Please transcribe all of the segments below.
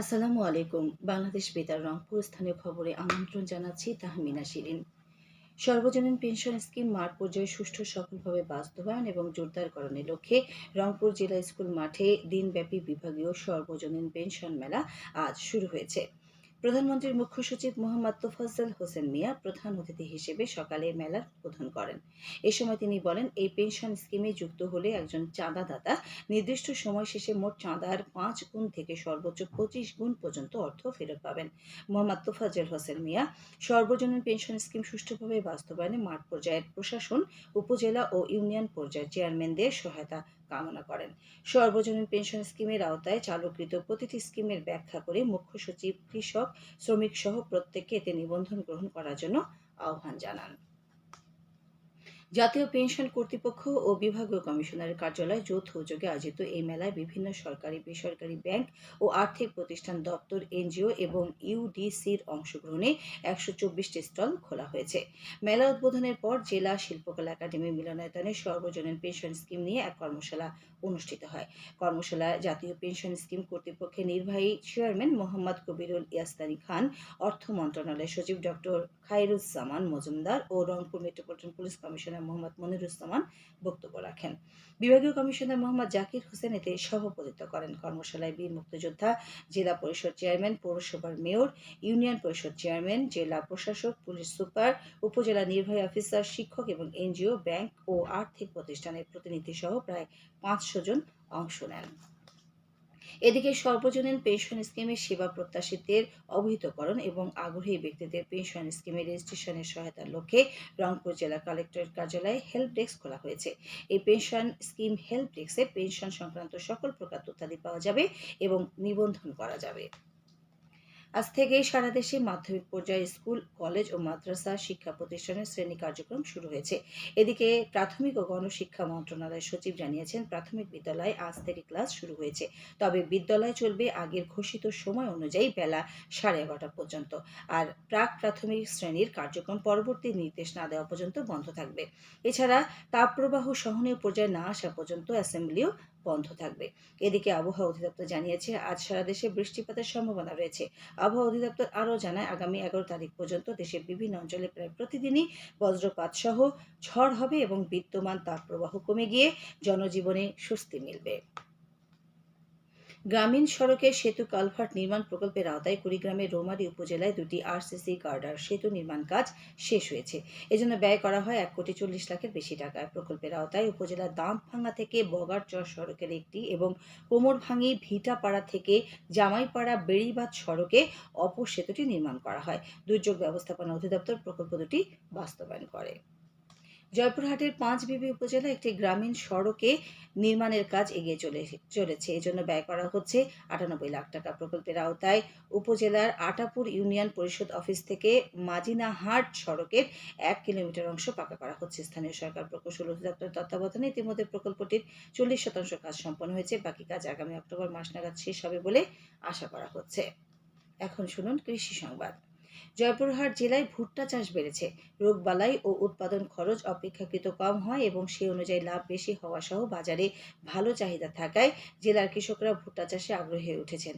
আসসালামু আলাইকুম। বাংলাদেশ বেতার রংপুর স্থানীয় খবরে আমন্ত্রণ জানাচ্ছি তাহমিনা শিরিন। সর্বজনীন পেনশন স্কিম মাঠ পর্যায়ে সুষ্ঠু সফলভাবে বাস্তবায়ন এবং জোরদারকরণের লক্ষ্যে রংপুর জেলা স্কুল মাঠে দিনব্যাপী বিভাগীয় সর্বজনীন পেনশন মেলা আজ শুরু হয়েছে। প্রধানমন্ত্রীর মুখ্য সচিব মোহাম্মদ তোফাজ্জল হোসেন মিয়া প্রধান অতিথি হিসেবে সকালে মেলার উদ্বোধন করেন। এ সময় তিনি বলেন, এই পেনশন স্কিমে যুক্ত হলে একজন চাঁদাদাতা নির্দিষ্ট সময় শেষে মোট চাঁদার পাঁচ গুণ থেকে সর্বোচ্চ পঁচিশ গুণ পর্যন্ত অর্থ ফেরত পাবেন। মোহাম্মদ তোফাজ্জল হোসেন মিয়া সর্বজনীন পেনশন স্কিম সুষ্ঠুভাবে বাস্তবায়নে মাঠ পর্যায়ের প্রশাসন, উপজেলা ও ইউনিয়ন পর্যায়ের চেয়ারম্যানদের সহায়তা কামনা করেন। সর্বজনীন পেনশন স্কিমের আওতায় চালুকৃত প্রতিটি স্কিমের ব্যাখ্যা করে মুখ্য সচিব, কৃষক, শ্রমিক সহ প্রত্যেককে এতে নিবন্ধন গ্রহণ করার জন্য আহ্বান জানান। জাতীয় পেনশন কর্তৃপক্ষ ও বিভাগীয় কমিশনারের কার্যালয় যৌথ উদ্যোগে আয়োজিত এই মেলায় বিভিন্ন সরকারি, বেসরকারি ব্যাংক ও আর্থিক প্রতিষ্ঠান দপ্তর, এনজিও এবং ইউডিসির অংশগ্রহণে একশো চব্বিশটি স্টল খোলা হয়েছে। মেলা উদ্বোধনের পর জেলা শিল্পকলা একাডেমি মিলনায়তনে সর্বজনীন পেনশন স্কিম নিয়ে এক কর্মশালা অনুষ্ঠিত হয়। কর্মশালায় জাতীয় পেনশন স্কিম কর্তৃপক্ষের নির্বাহী চেয়ারম্যান মোহাম্মদ কবিরুল ইয়াস্তানি খান, অর্থ মন্ত্রণালয়ের সচিব ডক্টর খায়রুজ্জামান মজুমদার ও Rangpur metropolitan police commissioner Mohammad Moniruzzaman বক্তব্য রাখেন। বিভাগীয় কমিশনার মোহাম্মদ জাকির হোসেন এতে সভাপতিত্ব করেন কর্মশালায় বীর মুক্তিযোদ্ধা, জেলা পরিষদ চেয়ারম্যান, পৌরসভার মেয়র, ইউনিয়ন পরিষদ চেয়ারম্যান, জেলা প্রশাসক, পুলিশ সুপার, উপজেলা নির্বাহী অফিসার, শিক্ষক এবং এনজিও, ব্যাংক ও আর্থিক প্রতিষ্ঠানের প্রতিনিধি সহ প্রায় পাঁচশো জন অংশ নেন। এদিকে সর্বজনীন পেনশন স্কিমের সেবা প্রত্যাশীদের অবহিতকরণ এবং আগ্রহী ব্যক্তিদের পেনশন স্কিমে রেজিস্ট্রেশনের সহায়তার লক্ষ্যে রংপুর জেলা কালেক্টরের কার্যালয়ে হেল্প ডেস্ক খোলা হয়েছে। এই পেনশন স্কিম হেল্প ডেস্কে পেনশন সংক্রান্ত সকল প্রকার তথ্যাদি পাওয়া যাবে এবং নিবন্ধন করা যাবে। আজ থেকেই সারা দেশে মাধ্যমিক পর্যায়ে স্কুল, কলেজ ও মাদ্রাসা শিক্ষা প্রতিষ্ঠানের শ্রেণি কার্যক্রম শুরু হয়েছে। এদিকে প্রাথমিক ও গণশিক্ষা মন্ত্রণালয়ের সচিব জানিয়েছেন, প্রাথমিক বিদ্যালয়ে আজ থেকে ক্লাস শুরু হয়েছে। তবে বিদ্যালয় চলবে আগের ঘোষিত সময় অনুযায়ী বেলা সাড়ে এগারোটা পর্যন্ত। আর প্রাক প্রাথমিক শ্রেণির কার্যক্রম পরবর্তী নির্দেশ না দেওয়া পর্যন্ত বন্ধ থাকবে। এছাড়া তাপপ্রবাহ সহনীয় পর্যায়ে না আসা পর্যন্ত অ্যাসেম্বলিও বন্ধ থাকবে। এদিকে আবহাওয়া অধিদপ্তর জানিয়েছে, আজ সারা দেশে বৃষ্টিপাতের সম্ভাবনা রয়েছে। আবহাওয়া অধিদপ্তর আরও জানায়, আগামী এগারো তারিখ পর্যন্ত দেশের বিভিন্ন অঞ্চলে প্রায় প্রতিদিনই বজ্রপাত সহ ঝড় হবে এবং বিদ্যমান তাপপ্রবাহ কমে গিয়ে জনজীবনে স্বস্তি মিলবে। গ্রামীণ সড়কে সেতু কালভার্ট নির্মাণ প্রকল্পের আওতায় কুড়িগ্রামের রোমারি উপজেলায় দুটি আরসিসি গার্ডার সেতু নির্মাণ কাজ শেষ হয়েছে। এজন্য ব্যয় করা হয় এক কোটি চল্লিশ লাখের বেশি টাকা। প্রকল্পের আওতায় উপজেলার দামভাঙ্গা থেকে বগারচর সড়কের একটি এবং কোমরভাঙ্গি ভিটাপাড়া থেকে জামাইপাড়া বেড়িবাদ সড়কে অপর সেতুটি নির্মাণ করা হয়। দুর্যোগ ব্যবস্থাপনা অধিদপ্তর প্রকল্প দুটি বাস্তবায়ন করে। জয়পুরহাটের পাঁচবিবি উপজেলা একটি গ্রামীণ সড়কে নির্মাণের কাজ এগিয়ে চলে চলেছে। এজন্য ব্যয় করা হচ্ছে আটানব্বই লাখ টাকা প্রকল্পের আওতায়। উপজেলার আটাপুর ইউনিয়ন পরিষদ অফিস থেকে মাজিনাহাট সড়কের এক কিলোমিটার অংশ পাকা করা হচ্ছে। স্থানীয় সরকার প্রকৌশল অধিদপ্তর তত্ত্বাবধানে ইতিমধ্যে প্রকল্পটির চল্লিশ শতাংশ কাজ সম্পন্ন হয়েছে। বাকি কাজ আগামী অক্টোবর মাস নাগাদ শেষ হবে বলে আশা করা হচ্ছে। এখন শুনুন কৃষি সংবাদ। জয়পুরহাট জেলায় ভুট্টা চাষ বেড়েছে। রোগবালাই ও উৎপাদন খরচ অপেক্ষাকৃত কম হয় এবং সে অনুযায়ী লাভ বেশি হওয়া সহ বাজারে ভালো চাহিদা থাকায় জেলার কৃষকরা ভুট্টা চাষে আগ্রহী হয়ে উঠেছেন।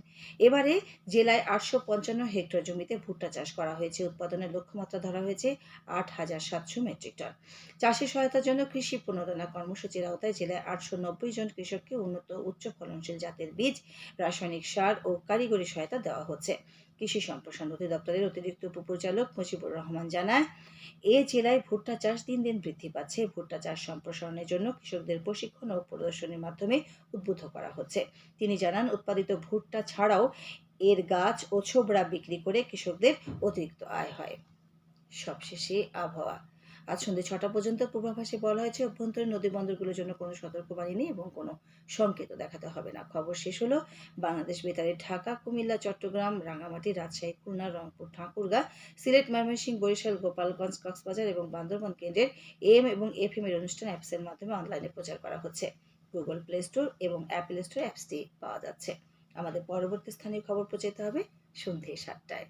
এবারে জেলায় আটশো পঞ্চান্ন হেক্টর জমিতে ভুট্টা চাষ করা হয়েছে। উৎপাদনের লক্ষ্যমাত্রা ধরা হয়েছে আট হাজার সাতশো মেট্রিক টন। চাষে সহায়তার জন্য কৃষি পুনরুদ্ধারণা কর্মসূচির আওতায় জেলায় আটশো নব্বই জন কৃষককে উন্নত উচ্চ ফলনশীল জাতের বীজ, রাসায়নিক সার ও কারিগরি সহায়তা দেওয়া হচ্ছে। কৃষি সম্প্রসারণ অধিদপ্তরের অতিরিক্ত উপপরিচালক মুজিবুর রহমান জানায়, এ জেলায় ভুট্টা চাষ দিন দিন বৃদ্ধি পাচ্ছে। ভুট্টা চাষ সম্প্রসারণের জন্য কৃষকদের প্রশিক্ষণ ও প্রদর্শনীর মাধ্যমে উদ্বুদ্ধ করা হচ্ছে। তিনি জানান, উৎপাদিত ভুট্টা ছাড়াও এর গাছ ও ছোবড়া বিক্রি করে কৃষকদের অতিরিক্ত আয় হয়। সবশেষে আবহাওয়া। আজ সন্ধ্যে ছটা পর্যন্ত পূর্বাভাসে বলা হয়েছে অভ্যন্তরীণ নদী বন্দরগুলোর জন্য কোনো সতর্কবাণী নেই এবং কোনো সংকেত দেখাতে হবে না। খবর শেষ হলো বাংলাদেশ বেতারে ঢাকা, কুমিল্লা, চট্টগ্রাম রাঙামাটি রাজশাহী, খুলনা, রংপুর, ঠাকুরগা, সিলেট, ময়মনসিংহ, বরিশাল, গোপালগঞ্জ, কক্সবাজার এবং বান্দরবান কেন্দ্রের এম এবং এফ এম এর অনুষ্ঠান অ্যাপসের মাধ্যমে অনলাইনে প্রচার করা হচ্ছে। গুগল প্লে স্টোর এবং অ্যাপেল স্টোর অ্যাপসটি পাওয়া যাচ্ছে। আমাদের পরবর্তী স্থানীয় খবর প্রচারিত হবে সন্ধ্যে সাতটায়।